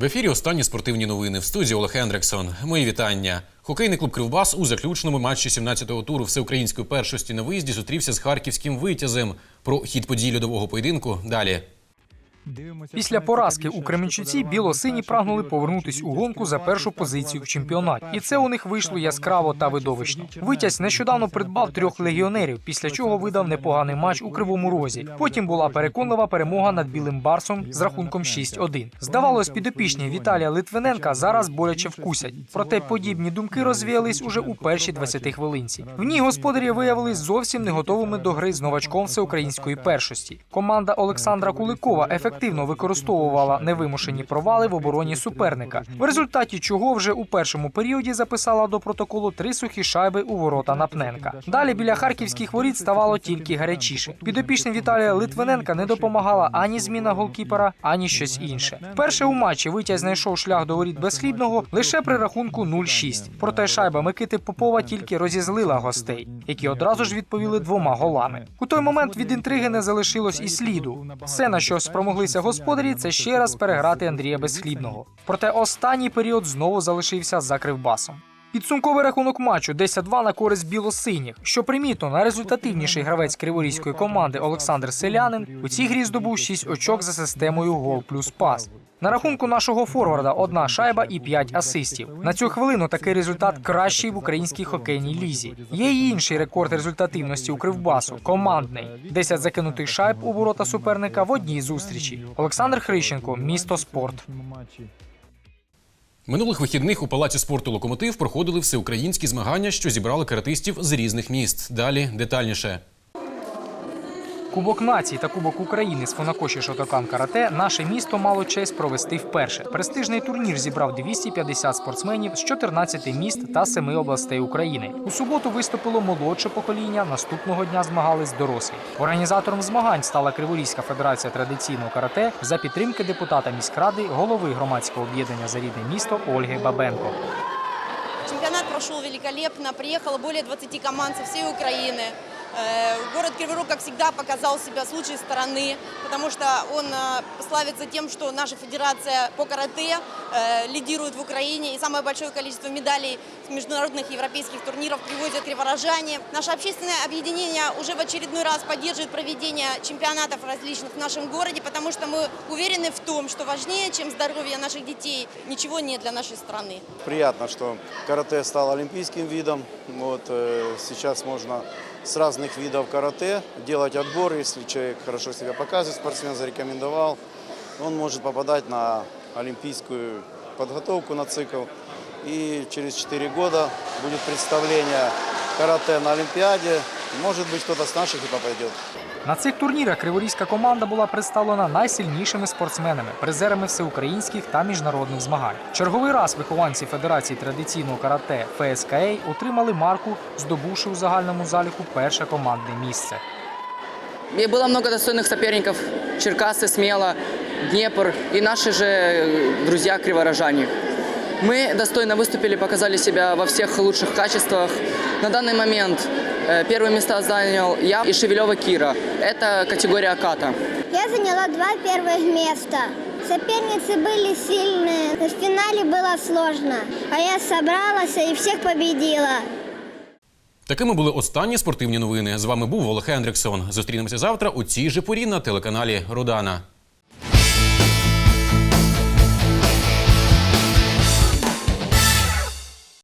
В ефірі останні спортивні новини в студії Олег Хендриксон. Мої вітання. Хокейний клуб Кривбас у заключному матчі 17-го туру всеукраїнської першості на виїзді зустрівся з харківським витязем. Про хід подій льодового поєдинку далі. Після поразки у Кременчуці біло-сині прагнули повернутись у гонку за першу позицію в чемпіонаті, і це у них вийшло яскраво та видовищно. Витязь нещодавно придбав трьох легіонерів, після чого видав непоганий матч у кривому розі. Потім була переконлива перемога над білим барсом з рахунком 6-1. Здавалось, підопічні Віталія Литвиненка зараз боляче вкусять. Проте подібні думки розвіялись уже у першій 20 хвилинці. В ній господарі виявились зовсім не готовими до гри з новачком всеукраїнської першості. Команда Олександра Куликова ефективно використовувала невимушені провали в обороні суперника, в результаті чого вже у першому періоді записала до протоколу три сухі шайби у ворота Напненка. Далі біля харківських воріт ставало тільки гарячіше. Підопічним Віталія Литвиненка не допомагала ані зміна голкіпера, ані щось інше. Вперше у матчі витязь знайшов шлях до воріт безхлібного лише при рахунку 0-6. Проте шайба Микити Попова тільки розізлила гостей, які одразу ж відповіли двома голами. У той момент від інтриги не залишилось і сліду. Все, на що спромоглися господарі, це ще раз переграти Андрія Безхлібного. Проте останній період знову залишився за кривбасом. Підсумковий рахунок матчу 10-2 на користь білосиніх. Що примітно, найрезультативніший гравець криворізької команди Олександр Селянин у цій грі здобув 6 очок за системою гол плюс пас. На рахунку нашого форварда одна шайба і 5 асистів. На цю хвилину такий результат кращий в українській хокейній лізі. Є й інший рекорд результативності у кривбасу командний: 10 закинутих шайб у ворота суперника в одній зустрічі. Олександр Хрищенко, місто спорт. Минулих вихідних у палаці спорту Локомотив проходили всеукраїнські змагання, що зібрали каратистів з різних міст. Далі детальніше. Кубок націй та Кубок України з фонакоші Шотокан Карате наше місто мало честь провести вперше. Престижний турнір зібрав 250 спортсменів з 14 міст та 7 областей України. У суботу виступило молодше покоління. Наступного дня змагались дорослі. Організатором змагань стала Криворізька федерація традиційного карате за підтримки депутата міськради, голови громадського об'єднання за рідне місто Ольги Бабенко. Чемпионат прошел великолепно, приехало более 20 команд со всей Украины. Э, Город Кривой Рог, как всегда, показал себя с лучшей стороны, потому что он э, славится тем, что наша федерация по карате э, лидирует в Украине, и самое большое количество медалей с международных европейских турниров привозят криворожане. Наше общественное объединение уже в очередной раз поддерживает проведение чемпионатов различных в нашем городе, потому что мы уверены в том, что важнее, чем здоровье наших детей, ничего нет для нашей страны. Приятно, что карате стало олимпийским видом. Вот, сейчас можно с разных видов карате делать отбор. Если человек хорошо себя показывает, спортсмен зарекомендовал, он может попадать на олимпийскую подготовку на цикл. И через 4 года будет представление карате на Олимпиаде. Может быть, кто-то с наших и попадет. На цих турнірах криворізька команда була представлена найсильнішими спортсменами, призерами всеукраїнських та міжнародних змагань. Черговий раз вихованці Федерації традиційного карате ФСКА отримали марку, здобувши у загальному заліку перше командне місце. И было много достойных соперников. Черкасы, Смело, Днепр и наши же э, друзья криворожане. Мы достойно выступили, показали себя во всех лучших качествах. На данный момент э, первые места занял я и Шевелева Кира. Это категория ката. Я заняла два первых места. Соперницы были сильные, но в финале было сложно. А я собралась и всех победила. Такими були останні спортивні новини. З вами був Олег Хендриксон. Зустрінемося завтра у цій же порі на телеканалі Родана.